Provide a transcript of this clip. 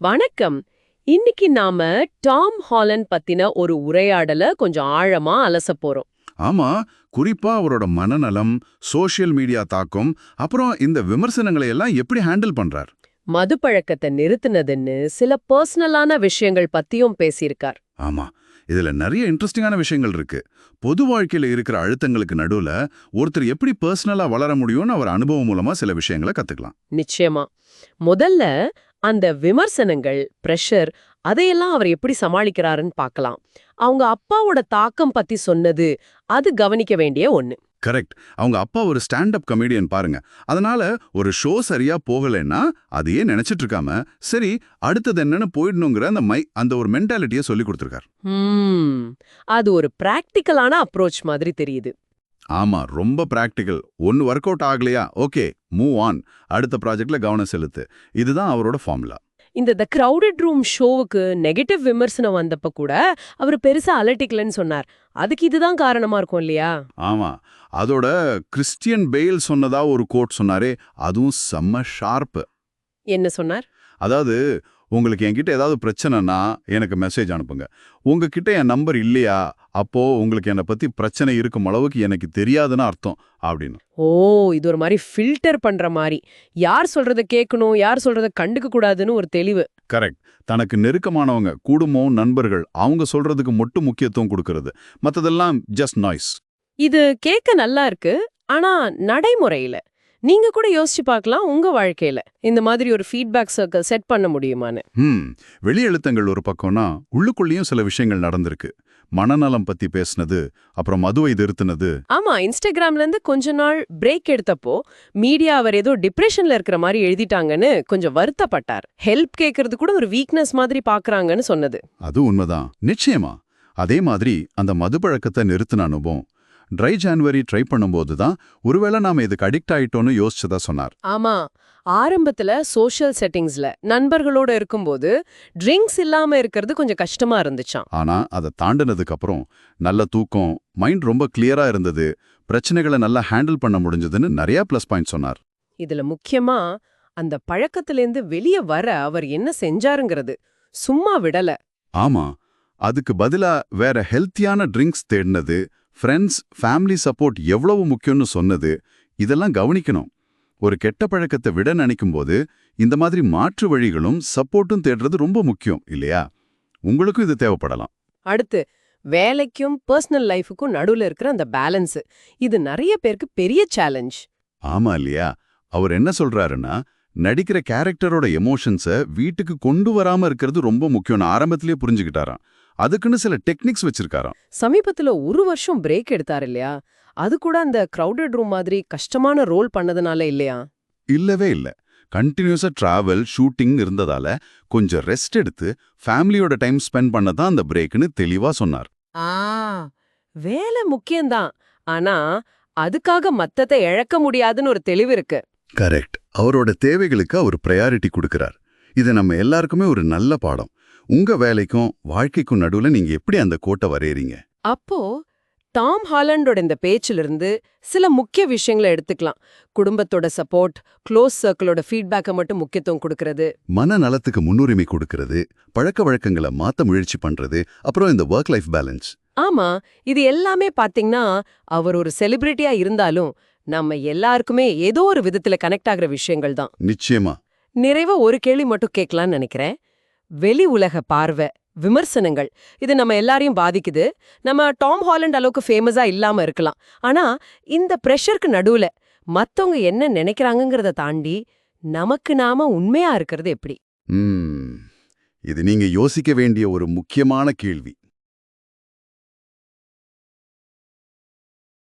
வணக்கம். இன்னைக்கு நாம டாம் ஹாலண்ட் பத்தின ஒரு உரையாடல கொஞ்சம் ஆழமா அலச போறோம். ஆமா குறிப்பா அவரோட மனநலம் சோஷியல் மீடியா தாக்கம் அப்புறம் இந்த விமர்சனங்களை எல்லாம் எப்படி ஹேண்டில் பண்றார்? மது பழக்கத்தை நிறுத்தினதுன்னு சில பர்சனலான விஷயங்கள் பத்தியும் பேசியிருக்கார். ஆமா இதுல நிறைய இன்ட்ரெஸ்டிங்கான விஷயங்கள் இருக்கு. பொது வாழ்க்கையில இருக்கிற அழுத்தங்களுக்கு நடுவுல ஒருத்தர் எப்படி பர்சனலா வளர முடியும்னு அவர் அனுபவம் மூலமா சில விஷயங்களை கத்துக்கலாம். நிச்சயமா. முதல்ல அந்த விமர்சனங்கள் பிரஷர் அதையெல்லாம் அவர் எப்படி சமாளிக்கிறாருன்னு பார்க்கலாம். அவங்க அப்பாவோட தாக்கம் பத்தி சொன்னது அது கவனிக்க வேண்டிய ஒண்ணு. கரெக்ட் அவங்க அப்பா ஒரு ஸ்டாண்ட் அப் கமெடியன் பாருங்க. அதனால ஒரு ஷோ சரியா போகலைன்னா அதையே நினைச்சிட்டு இருக்காம சரி அடுத்தது என்னன்னு போயிடணுங்கிற அந்த மை அந்த ஒரு மென்டாலிட்டியை சொல்லி கொடுத்துருக்காரு. அது ஒரு பிராக்டிக்கலான அப்ரோச் மாதிரி தெரியுது. ஆமா ரொம்ப பிராக்டிக்கல் ஒன்னு ஒர்க் அவுட் ஆகலையா? ஓகே மூவ் ஆன் அடுத்த ப்ராஜெக்ட்ல கவனம் செலுத்து. இதுதான் அவரோட ஃபார்முலா இந்த த கிரவுடட் ரூம் ஷோவுக்கு நெகட்டிவ் விமர்சனம் வந்தப்ப கூட அவர் பெருசா அலட்டிக்கலன்னு சொன்னார். அதுக்கு இதுதான் காரணமா இருக்கும் இல்லையா? ஆமா. அதோட கிறிஸ்டியன் பெயில் சொன்னதா ஒரு கோட் சொன்னாரே அதுவும் செம்ம ஷார்ப்பு என்ன சொன்னார்? அதாவது உங்களுக்கு என்கிட்ட ஏதாவது பிரச்சனைனா எனக்கு மெசேஜ் அனுப்புங்க. உங்ககிட்ட என் நம்பர் இல்லையா? அப்போ உங்களுக்கு என்னை பத்தி பிரச்சனை இருக்கும் அளவுக்கு எனக்கு தெரியாதுன்னு அர்த்தம் அப்படின்னு. ஓ இது ஒரு மாதிரி ஃபில்டர் பண்ற மாதிரி. யார் சொல்றத கேட்கணும் யார் சொல்றத கண்டுக்க கூடாதுன்னு ஒரு தெளிவு. கரெக்ட் தனக்கு நெருக்கமானவங்க குடும்பம் நண்பர்கள் அவங்க சொல்றதுக்கு மட்டும் முக்கியத்துவம் கொடுக்கறது. மத்ததெல்லாம் ஜஸ்ட் நாய்ஸ் இது கேட்க நல்லா இருக்கு ஆனா நடைமுறையில நீங்க கூட யோசிச்சு பார்க்கலாம் உங்க வாழ்க்கையில. இந்த மாதிரி ஒரு ஃபீட்பேக் சர்க்கிள் செட் பண்ண முடியுமான்னு. வெளி எழுத்தங்கள் ஒரு பக்கம்னா உள்ளுக்குள்ளேயும் சில விஷயங்கள் நடந்திருக்கு. மனநலம் பத்தி பேசுனது அப்புறம் மதுவை நிறுத்தினது ஆமா இன்ஸ்டாகிராம்ல இருந்து கொஞ்ச நாள் பிரேக் எடுத்தப்போ மீடியா அவர் ஏதோ டிப்ரெஷன்ல இருக்கிற மாதிரி எழுதிட்டாங்கன்னு கொஞ்சம் வருத்தப்பட்டார். ஹெல்ப் கேட்கறது கூட ஒரு வீக்னஸ் மாதிரி பாக்குறாங்கன்னு சொன்னது. அது உண்மைதான். நிச்சயமா. அதே மாதிரி அந்த மது பழக்கத்தை நிறுத்தின அனுபவம் ட்ரை ஜான்வரி ட்ரை பண்ணும்போது தான் ஒருவேளை நாம இதுக்கு அடிக்ட் ஆயிட்டோன்னு யோசிச்சதா சொன்னார். ஆமா. ஆரம்பத்துல சோஷியல் செட்டிங்ஸ்ல நண்பர்களோட இருக்கும்போது ட்ரிங்க்ஸ் இல்லாம இருக்கிறது கொஞ்சம் கஷ்டமா இருந்துச்சாம். ஆனா அதை தாண்டினதுக்கு அப்புறம் நல்ல தூக்கம் மைண்ட் ரொம்ப கிளியரா இருந்தது பிரச்சனைகளை நல்லா ஹேண்டில் பண்ண முடிஞ்சதுன்னு நிறைய ப்ளஸ் பாயிண்ட் சொன்னார். இதுல முக்கியமா அந்த பழக்கத்திலேருந்து வெளிய வர அவர் என்ன செஞ்சாருங்கிறது சும்மா விடல. ஆமா. அதுக்கு பதிலா வேற ஹெல்த்தியான ட்ரிங்க்ஸ் தேடினது ஃப்ரெண்ட்ஸ் ஃபேமிலி சப்போர்ட் எவ்வளவு முக்கியம்னு சொன்னது இதெல்லாம் கவனிக்கணும். ஒரு கெட்ட பழக்கத்தை விட நினைக்கும் போது இந்த மாதிரி மாற்று வழிகளும் சப்போர்ட்டும் தேடுறது ரொம்ப முக்கியம் இல்லையா? உங்களுக்கும் இது தேவைப்படலாம். அடுத்து வேலைக்கும் பர்சனல் லைஃபுக்கும் நடுவுல இருக்கிற அந்த பேலன்ஸ் இது நிறைய பேருக்கு பெரிய சேலஞ்ச் ஆமா இல்லையா? அவர் என்ன சொல்றாருன்னா நடிக்கிற கேரக்டரோட எமோஷன்ஸை வீட்டுக்கு கொண்டு வராம இருக்கிறது ரொம்ப முக்கியம்னு ஆரம்பத்திலேயே புரிஞ்சுக்கிட்டாராம். அதுக்குன்னு சில டெக்னிக்ஸ் வச்சிருக்காராம். சமீபத்துல ஒரு வருஷம் பிரேக் எடுத்தார் இல்லையா? அது கூட அந்த கிரவுடட் ரூம் மாதிரி கஷ்டமான ரோல் பண்ணதுனால இல்லையா? இல்லவே இல்ல. கண்டினியூஸா டிராவல் ஷூட்டிங் இருந்ததால கொஞ்சம் ரெஸ்ட் எடுத்து ஃபேமிலியோட டைம் ஸ்பெண்ட் பண்ணதான் அந்த பிரேக்னு தெளிவா சொன்னார். ஆ வேலை முக்கியம்தான். ஆனா அதுக்காக மத்தத்தை இழக்க முடியாதுன்னு ஒரு தெளிவு இருக்கு. கரெக்ட் அவரோட தேவைகளுக்கு அவர் ப்ரையாரிட்டி கொடுக்கறார். இது நம்ம எல்லாருக்குமே ஒரு நல்ல பாடம். உங்க வேலைக்கும் வாழ்க்கைக்கும் நடுவுல நீங்க எப்படி அந்த கோட்டை வரையறீங்க? அப்போ டாம் ஹாலண்டோட இந்த பேச்சிலிருந்து சில முக்கிய விஷயங்களை எடுத்துக்கலாம். குடும்பத்தோட சப்போர்ட் க்ளோஸ் சர்க்கிளோட ஃபீட்பேக்கை மட்டும் முக்கியத்துவம் கொடுக்கறது. மனநலத்துக்கு முன்னுரிமை கொடுக்கறது பழக்க வழக்கங்களை மாத்த முயற்சி பண்றது அப்புறம் இந்த ஒர்க் லைஃப் பேலன்ஸ் ஆமா இது எல்லாமே பாத்தீங்கன்னா அவர் ஒரு செலிபிரிட்டியா இருந்தாலும் நம்ம எல்லாருக்குமே ஏதோ ஒரு விதத்துல கனெக்ட் ஆகுற விஷயங்கள் தான். நிச்சயமா. நிறைவா ஒரு கேள்வி மட்டும் கேட்கலாம்னு நினைக்கிறேன். வெளி உலக பார்வை விமர்சனங்கள் இது நம்ம எல்லாரையும் பாதிக்குது. நம்ம டாம் ஹாலண்ட் அளவுக்கு ஃபேமஸா இல்லாம இருக்கலாம். ஆனா இந்த ப்ரெஷருக்கு நடுவுல மத்தவங்க என்ன நினைக்கிறாங்கிறத தாண்டி நமக்கு நாம உண்மையா இருக்கிறது எப்படி? இது நீங்க யோசிக்க வேண்டிய ஒரு முக்கியமான கேள்வி.